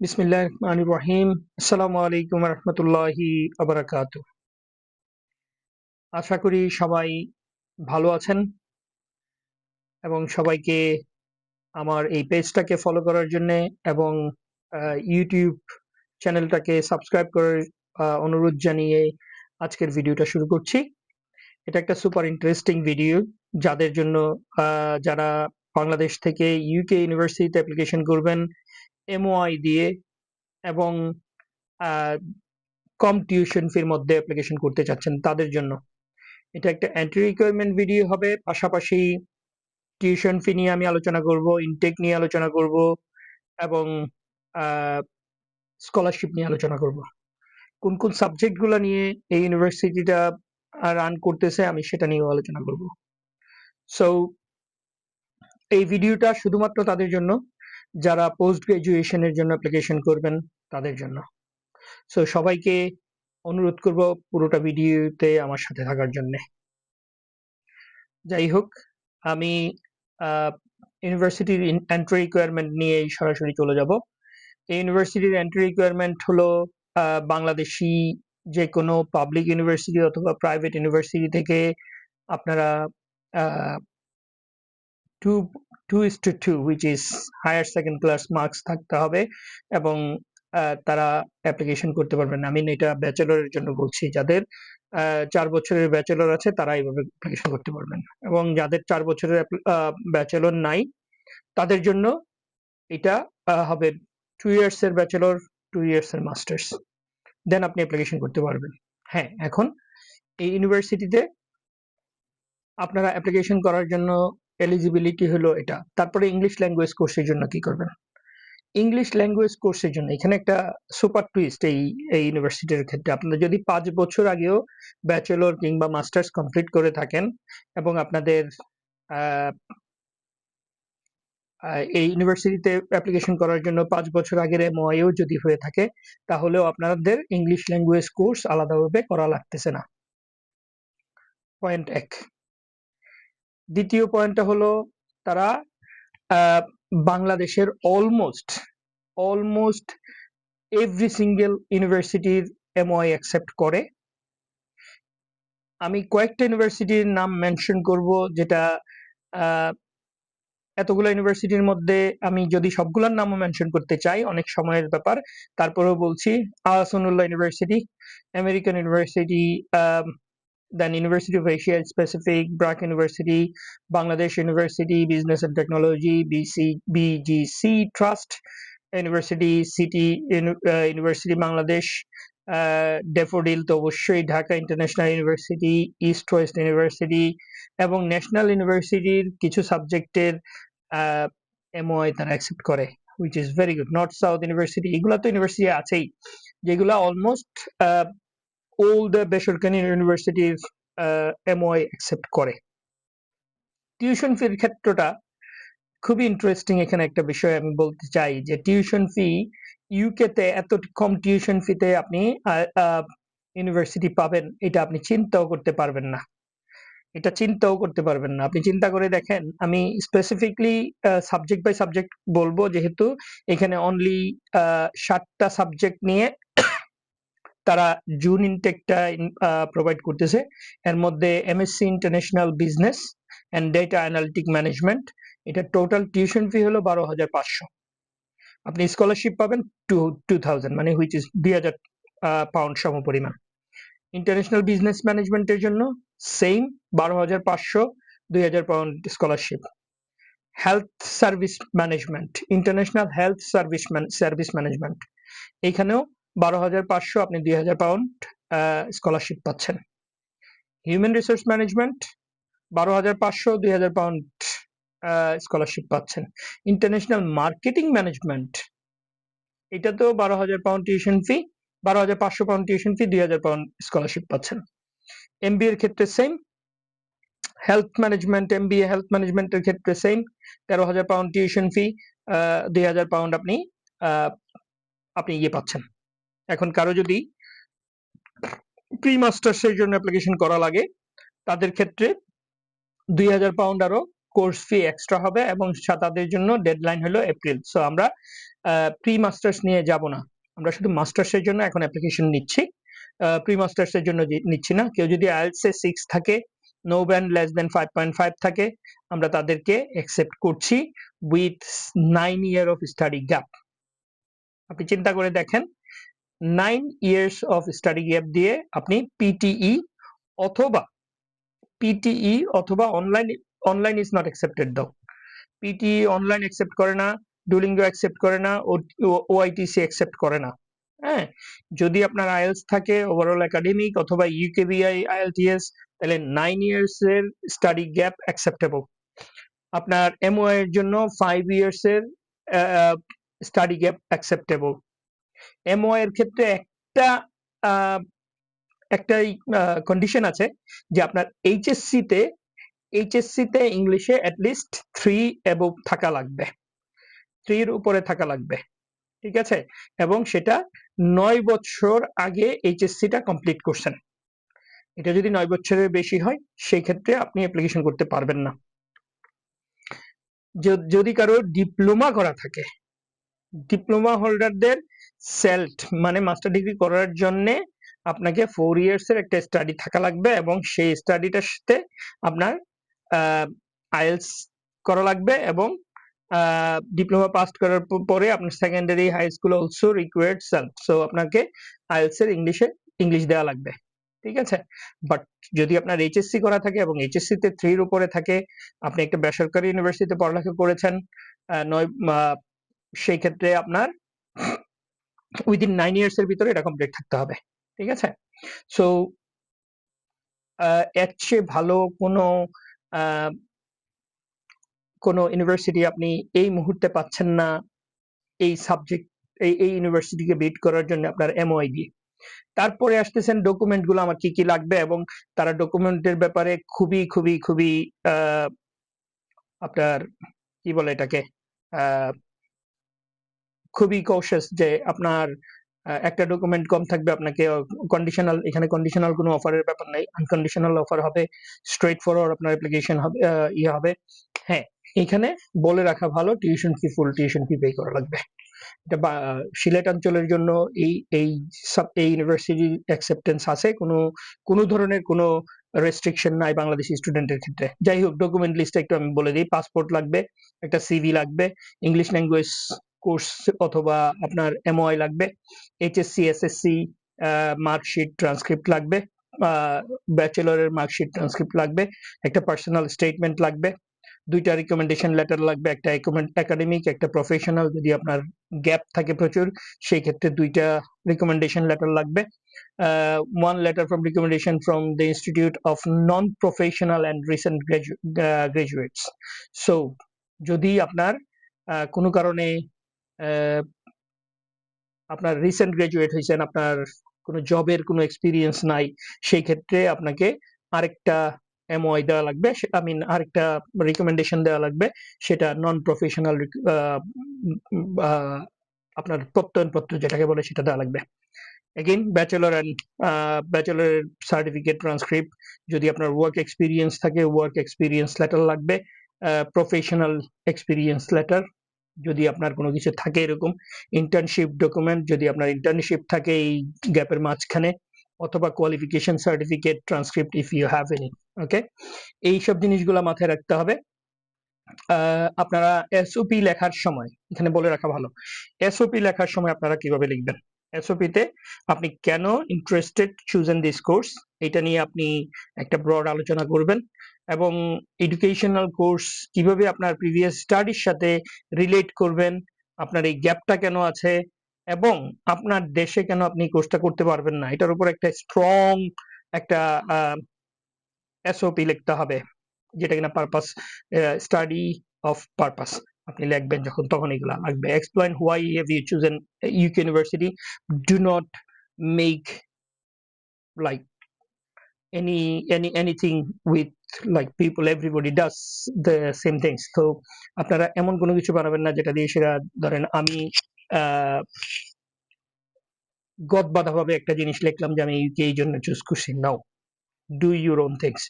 বিসমিল্লাহ রহমান রহিম আসসালামু আলাইকুম রহমতুল্লাহি আবরাকাত আশা করি সবাই ভালো আছেন এবং সবাইকে আমার এই পেজটাকে ফলো করার জন্য এবং ইউটিউব চ্যানেলটাকে সাবস্ক্রাইব করার অনুরোধ জানিয়ে আজকের ভিডিওটা শুরু করছি। এটা একটা সুপার ইন্টারেস্টিং ভিডিও যাদের জন্য যারা বাংলাদেশ থেকে ইউকে ইউনিভার্সিটিতে অ্যাপ্লিকেশন করবেন এমওআই দিয়ে এবং কম টিউশন ফির মধ্যে অ্যাপ্লিকেশন করতে চাচ্ছেন তাদের জন্য। এটা একটা এন্ট্রি রিকোয়ারমেন্ট ভিডিও হবে, পাশাপাশি টিউশন ফি নিয়ে আমি আলোচনা করব ইনটেক নিয়ে আলোচনা করব এবং স্কলারশিপ নিয়ে আলোচনা করব। কোন কোন সাবজেক্টগুলো নিয়ে এই ইউনিভার্সিটিটা রান করতেছে আমি সেটা নিয়েও আলোচনা করব। সো এই ভিডিওটা শুধুমাত্র তাদের জন্য যারা পোস্ট গ্রাজুয়েশনের জন্য অ্যাপ্লিকেশন করবেন তাদের জন্য। সো সবাইকে অনুরোধ করব পুরোটা ভিডিওতে আমার সাথে থাকার জন্য। যাই হোক, আমি ইউনিভার্সিটির এন্ট্রি রিকোয়ারমেন্ট নিয়ে সরাসরি চলে যাব। এই ইউনিভার্সিটির এন্ট্রি রিকোয়ারমেন্ট হলো বাংলাদেশি যে কোনো পাবলিক ইউনিভার্সিটি অথবা প্রাইভেট ইউনিভার্সিটি থেকে আপনারা two two is which is higher second class marks থাকতে হবে এবং তারা অ্যাপ্লিকেশন করতে পারবেন আমি এটা ব্যাচেলরের জন্য বলছি, যাদের চার বছরের ব্যাচেলর আছে, তারা এইভাবে অ্যাপ্লিকেশন করতে পারবেন। এবং যাদের চার বছরের ব্যাচেলর নাই, তাদের জন্য এটা হবে টু ইয়ার্স এর ব্যাচেলর টু ইয়ার্স এর মাস্টার্স দেন আপনি অ্যাপ্লিকেশন করতে পারবেন। হ্যাঁ এখন এই ইউনিভার্সিটিতে আপনারা অ্যাপ্লিকেশন করার জন্য এলিজিবিলিটি হলো এটা। তারপরে ইংলিশ ল্যাঙ্গুয়েজ কোর্সের জন্য কি করবেন? ইংলিশ ল্যাঙ্গুয়েজ কোর্সের জন্য এখানে একটা সুপার টুইস্ট এই এই ইউনিভার্সিটির ক্ষেত্রে। আপনারা যদি পাঁচ বছর আগেও ব্যাচেলর কিংবা মাস্টার্স কমপ্লিট করে থাকেন এবং আপনাদের এই ইউনিভার্সিটিতে অ্যাপ্লিকেশন করার জন্য পাঁচ বছর আগের এমওআইও যদি হয়ে থাকে, তাহলেও আপনাদের ইংলিশ ল্যাঙ্গুয়েজ কোর্স আলাদাভাবে করা লাগতেছে না। পয়েন্ট এক। দ্বিতীয় পয়েন্টটা হলো তারা বাংলাদেশের অলমোস্ট অলমোস্ট এভরি সিঙ্গেল ইউনিভার্সিটির এমওআই অ্যাকসেপ্ট করে। আমি কয়েকটা ইউনিভার্সিটির নাম মেনশন করব যেটা এতগুলো ইউনিভার্সিটির মধ্যে আমি যদি সবগুলোর নামও মেনশন করতে চাই, অনেক সময়ের ব্যাপার। তারপরেও বলছি, Ahsanullah university American university then university of Asia specific BRAC university Bangladesh university business and technology BC BGC trust university city university Bangladesh Daffodil তো অবশ্যই Dhaka international university east west university এবং ন্যাশনাল ইউনিভার্সিটির কিছু সাবজেক্টের MOI তারা accept করে which is very good north south university এগুলো তো ইউনিভার্সিটি আছেই, যেগুলো অলমোস্ট অল দ্য বেসরকারি ইউনিভার্সিটির এমওআই অ্যাকসেপ্ট করে। টিউশন ফির ক্ষেত্রটা খুবই ইন্টারেস্টিং এখানে একটা বিষয় আমি বলতে চাই যে টিউশন ফি ইউকে তে এত কম টিউশন ফিতে আপনি ইউনিভার্সিটি পাবেন, এটা আপনি চিন্তাও করতে পারবেন না। এটা চিন্তাও করতে পারবেন না। আপনি চিন্তা করে দেখেন, আমি স্পেসিফিকলি সাবজেক্ট বাই সাবজেক্ট বলব, যেহেতু এখানে অনলি সাতটা সাবজেক্ট নিয়ে তারা জুন ইনটেকটা প্রোভাইড করতেছে। এর মধ্যে MSc international business and data analytic management এটা টোটাল টিউশন ফি হলো বারো হাজার পাঁচশো। আপনি স্কলারশিপ পাবেন টু টু থাউজেন্ড মানে হুইচ ইজ দুই হাজার পাউন্ড সম পরিমাণ ইন্টারন্যাশনাল বিজনেস ম্যানেজমেন্টের জন্য সেম বারো হাজার পাঁচশো, দুই হাজার pound scholarship health service management international health service service management এইখানেও বারো হাজার পাঁচশো আপনি দুই হাজার পাউন্ড স্কলারশিপ পাচ্ছেন। হিউম্যান রিসোর্স ম্যানেজমেন্ট বারো হাজার পাঁচশো দুই হাজার পাউন্ড স্কলারশিপ পাচ্ছেন। ইন্টারন্যাশনাল মার্কেটিং ম্যানেজমেন্ট এটা তো বারো হাজার পাউন্ড টিউশন ফি বারো হাজার পাঁচশো পাউন্ড টিউশন ফি দুই হাজার পাউন্ড স্কলারশিপ পাচ্ছেন। এমবিএ এর ক্ষেত্রে same health management MBA health ম্যানেজমেন্টের ক্ষেত্রে সেম তেরো হাজার পাউন্ড টিউশন ফি দুই হাজার পাউন্ড আপনি আপনি ইয়ে পাচ্ছেন। এখন কারও যদি প্রি মাস্টার্সের জন্য অ্যাপ্লিকেশন করা লাগে, তাদের ক্ষেত্রে দুই হাজার পাউন্ড আরও কোর্স ফি এক্সট্রা হবে এবং তাদের জন্য ডেডলাইন হলো এপ্রিল সো আমরা প্রি মাস্টার্স নিয়ে যাব না। আমরা শুধু মাস্টার্সের জন্য এখন অ্যাপ্লিকেশন নিচ্ছি। প্রি মাস্টার্সের জন্য নিচ্ছি না। কেউ যদি আইএলস সিক্স থাকে no band less then five point five থাকে, আমরা তাদেরকে অ্যাকসেপ্ট করছি with nine year of study gap আপনি চিন্তা করে দেখেন nine years of study gap দিয়ে আপনি পিটিই অথবা পিটিই অথবা online online is not accepted দাও পিটিই অনলাইন অ্যাকসেপ্ট করে না ডুলিঙ্গো অ্যাকসেপ্ট করে না ওআইটিসি অ্যাকসেপ্ট করে না। হ্যাঁ যদি আপনার আইএলস থাকে ওভারঅল একাডেমিক অথবা ইউকেবিআই আইএলটিএস তাহলে নাইন ইয়ার্স এর স্টাডি গ্যাপ অ্যাকসেপ্টেবল আপনার এমও এর জন্য ফাইভ ইয়ার্স এর স্টাডি গ্যাপ অ্যাকসেপ্টেবল এমও এর ক্ষেত্রে একটা আহ, একটা কন্ডিশন আছে যে আপনার এইচএসসি তে এইচএসসি তে ইংলিশে অ্যাটলিস্ট থ্রি এবভ থাকা লাগবে। থ্রির উপরে থাকা লাগবে। ঠিক আছে? এবং সেটা নয় বছর আগে এইচএসসি টা কমপ্লিট করছেন। এটা যদি নয় বছরের বেশি হয় সেই ক্ষেত্রে আপনি অ্যাপ্লিকেশন করতে পারবেন না। যদি কারও ডিপ্লোমা করা থাকে ডিপ্লোমা হোল্ডারদের সেলট মানে মাস্টার ডিগ্রি করার জন্য আপনাকে ফোর ইয়ার্স এর একটা স্টাডি থাকা লাগবে এবং সেই স্টাডিটার সাথে আপনার আইএলস করা লাগবে এবং ডিপ্লোমা পাস করার পরে আপনার secondary high school also required self so আপনাকে আইএলস এর ইংলিশে ইংলিশ দেওয়া লাগবে, ঠিক আছে? বাট যদি আপনার এইচএসসি করা থাকে এবং এইচএসসি তে থ্রির উপরে থাকে, আপনি একটা বেসরকারি ইউনিভার্সিটিতে পড়ালেখা করেছেন নয় সেই ক্ষেত্রে আপনার উইদিন নাইন ইয়ার্স এর ভিতরে এটা কমপ্লিট থাকতে হবে, ঠিক আছে? সো এর চেয়ে ভালো কোনো কোনো ইউনিভার্সিটি আপনি এই মুহূর্তে পাচ্ছেন না, এই সাবজেক্ট এই এই ইউনিভার্সিটিকে বিট করার জন্য আপনার এমওআই দিয়ে। তারপরে আসতেছেন ডকুমেন্টগুলো আমার কি কি লাগবে এবং তারা ডকুমেন্টের ব্যাপারে খুবই খুবই খুবই আপনার, কি বলে এটাকে খুবই কৌশাস যে আপনার একটা ডকুমেন্ট কম থাকবে, আপনাকে কন্ডিশনাল এখানে কন্ডিশনাল কোনো অফারের ব্যাপার নাই। আনকন্ডিশনাল অফার হবে স্ট্রেট ফরওয়ার্ড আপনার অ্যাপ্লিকেশন হবে ইয়ে হবে। হ্যাঁ এখানে বলে রাখা ভালো tuition fee full tuition fee pay করা লাগবে। এটা সিলেট অঞ্চলের জন্য এই এই সব এই ইউনিভার্সিটি অ্যাকসেপ্টেন্স আছে। কোনো কোনো ধরনের কোনো রেস্ট্রিকশন নাই বাংলাদেশি স্টুডেন্টের ক্ষেত্রে। যাই হোক ডকুমেন্ট লিস্টটা একটু আমি বলে দিই। পাসপোর্ট লাগবে, একটা সিভি লাগবে ইংলিশ ল্যাঙ্গুয়েজ কোর্স অথবা আপনার এমওআই লাগবে এইচএসসি এসএসসি মার্কশিট ট্রান্সক্রিপ্ট লাগবে ব্যাচেলরের মার্কশিট ট্রান্সক্রিপ্ট লাগবে, একটা পার্সোনাল স্টেটমেন্ট লাগবে, দুইটা রিকমেন্ডেশন লেটার লাগবে, একটা একাডেমিক একটা প্রফেশনাল যদি আপনার গ্যাপ থাকে প্রচুর, সেই ক্ষেত্রে দুইটা রিকমেন্ডেশন লেটার লাগবে। One letter from recommendation from the institute of non professional and recent graduates so যদি আপনার কোনো কারণে আপনার রিসেন্ট গ্রাজুয়েট হয়েছেন, আপনার কোনো জবের কোনো এক্সপিরিয়েন্স নাই সেই ক্ষেত্রে আপনাকে আরেকটা এমওআই দেওয়া লাগবে আই মিন আরেকটা রিকমেন্ডেশন দেওয়া লাগবে, সেটা নন প্রফেশনাল আপনার প্রত্যয়নপত্র যেটাকে বলে সেটা দেওয়া লাগবে। Again bachelor and bachelor certificate transcript যদি আপনার ওয়ার্ক এক্সপিরিয়েন্স থাকে ওয়ার্ক এক্সপিরিয়েন্স লেটার লাগবে প্রফেশনাল এক্সপিরিয়েন্স লেটার যদি আপনার কোনো কিছু থাকে এরকম ইন্টার্নশিপ ডকুমেন্ট যদি আপনার ইন্টার্নশিপ থাকে এই গ্যাপের মাঝখানে, অথবা qualification certificate transcript if you have any okay এই সব জিনিসগুলো মাথায় রাখতে হবে। আপনারা এসওপি লেখার সময়, এখানে বলে রাখা ভালো। এসওপি লেখার সময় আপনারা কীভাবে লিখবেন? এসওপি তে আপনি কেন ইন্টারেস্টেড চুজেন দিস কোর্স এটা নিয়ে আপনি একটা ব্রড আলোচনা করবেন। এবং এডুকেশনাল কোর্স কীভাবে আপনার প্রিভিয়াস স্টাডির সাথে রিলেট করবেন, আপনার এই গ্যাপটা কেন আছে এবং আপনার দেশে কেন আপনি কোর্সটা করতে পারবেন না? এটার উপর একটা স্ট্রং একটা এসওপি লিখতে হবে, যেটা কিনা পারপাস স্টাডি অফ পারপাস আপনি লিখবেন যখন, তখন এগুলা লাগবে। Explain why have you chosen UK university do not make like any any, anything with, like, people, everybody does the same things. তো আপনারা এমন কোনো কিছু বানাবেন না যেটা দিয়ে সেটা ধরেন আমি গদ বাঁধা ভাবে একটা জিনিস লিখলাম যে আমি ইউকে এই জন্য চুজ করছি। Now do your own things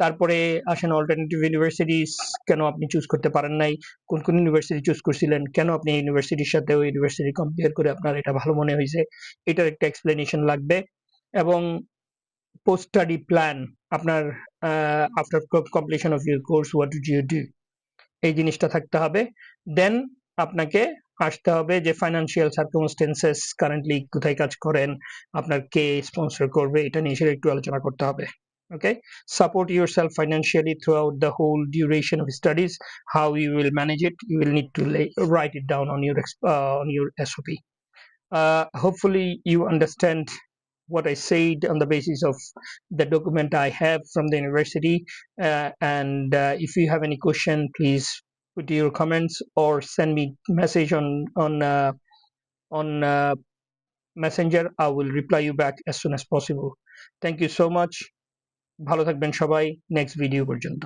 তারপরে আসেন অল্টারনেটিভ ইউনিভার্সিটিস কেন আপনি চুজ করতে পারেন নাই? কোন কোন ইউনিভার্সিটি চুজ করছিলেন? কেন আপনি ইউনিভার্সিটির সাথে ওই ইউনিভার্সিটি কম্পেয়ার করে আপনার এটা ভালো মনে হয়েছে? এটার একটা এক্সপ্লেনেশন লাগবে। এবং পোস্ট স্টাডি প্ল্যান আপনার after completion of your course what do you do এই জিনিসটা থাকতে হবে দেন আপনাকে আসতে হবে যে ফাইন্যান্সিয়াল সার্কামস্টেন্সেস কারেন্টলি কোথায় কাজ করেন আপনার কে স্পন্সর করবে এটা নিয়ে সেটা একটু আলোচনা করতে হবে okay support yourself financially throughout the whole duration of studies how you will manage it you will need to lay, write it down on your uh, on your sop uh, hopefully you understand what i said on the basis of the document i have from the university uh, and uh, if you have any question please put your comments or send me message on on uh, on uh, messenger i will reply you back as soon as possible thank you so much ভালো থাকবেন সবাই next video পর্যন্ত